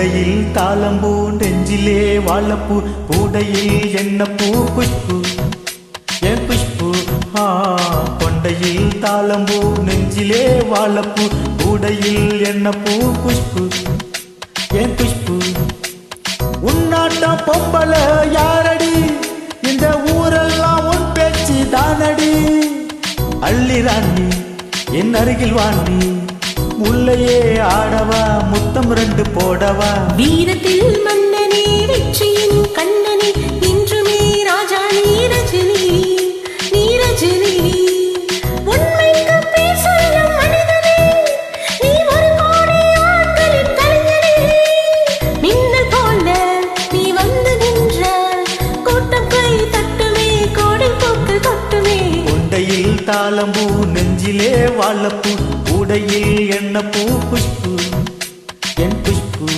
கூடையில் தாளம்பூ நெஞ்சிலே வாழப்பூ கூடையில் என்ன பூ? குஷ்பு என் குஷ்பு ஆ கொண்டையில் தாளம்பூ நெஞ்சிலே வாழப்பூ கூடையில் என்ன பூ? குஷ்பு என் குஷ்பு உன்னாட்டம் பொம்பள யாரடி? இந்த ஊரெல்லாம் உன் பேச்சு தானடி? அள்ளி ராணி என் அருகில் வாண்டி முல்லையே ஆடவா முத்தம் ரெண்டு போடவா? வீரத்தில் மன்னனே வெற்றியின் கண்ணனே இன்றுமே ராஜா நீரஜினி நீரஜினி. தாளம்பூ நெஞ்சிலே வாழப்பூ கூடையில் என்ன பூ குஷ்பு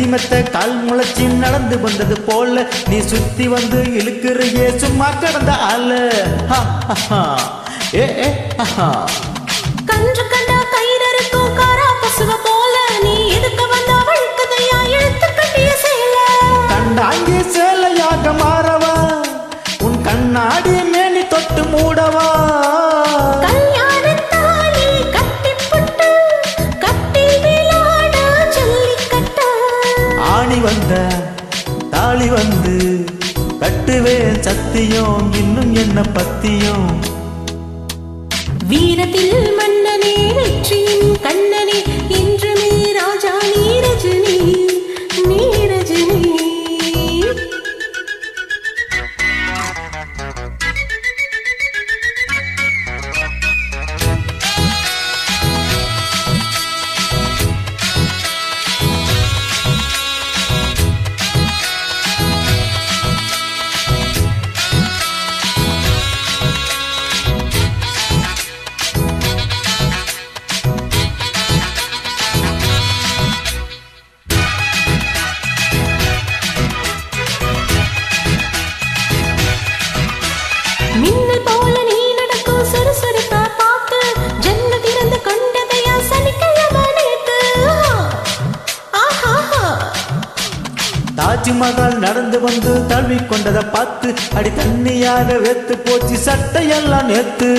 குஷ்பு பஞ்சிமத்த கால் முளைச்சி நடந்து வந்தது போல. நீ சுத்தி வந்து இழுக்கிறையே சும்மா கடந்த ஹா. ஏ. கன்று கண்டா கயிறறுக்கும் காரா பசுவ போல. நீ எதுக்கு வந்தா வழுக்குதையா இழுத்து கட்டிய சேல. கண்டாங்கி சேலையாக மாறவா. உன் கண்ணாடி மேனி தொட்டு மூடவா. வந்த தாலி வந்து கட்டுவேன் சத்தியம் இன்னும் என்ன பத்தியம்? வீரத்தில் மன்னனே வெற்றியின் கண்ணனே நடந்து வந்து தழுவி கொண்டதை பார்த்து அடி தண்ணியாக வெத்து போச்சு சட்டையெல்லாம் நேத்து.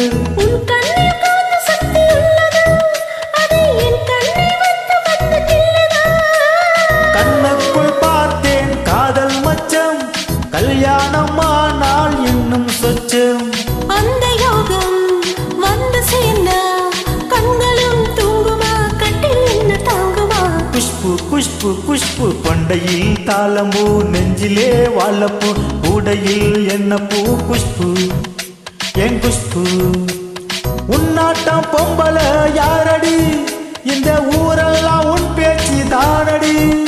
குஷ்பு குஷ்பு குஷ்பு. கொண்டையில் தாளம்பூ நெஞ்சிலே வாழப்பூ. கூடையில் என்ன பூ குஷ்பு? என் குஷ்பு. உன்னாட்டம் பொம்பள யாரடி? இந்த ஊரெல்லாம் உன் பேச்சு தானடி?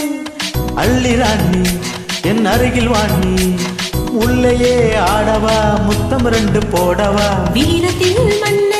அள்ளி ராணி என் அருகில் வாணி. உள்ளேயே ஆடவா முத்தம் ரெண்டு போடவா? வீரத்தில் மன்ன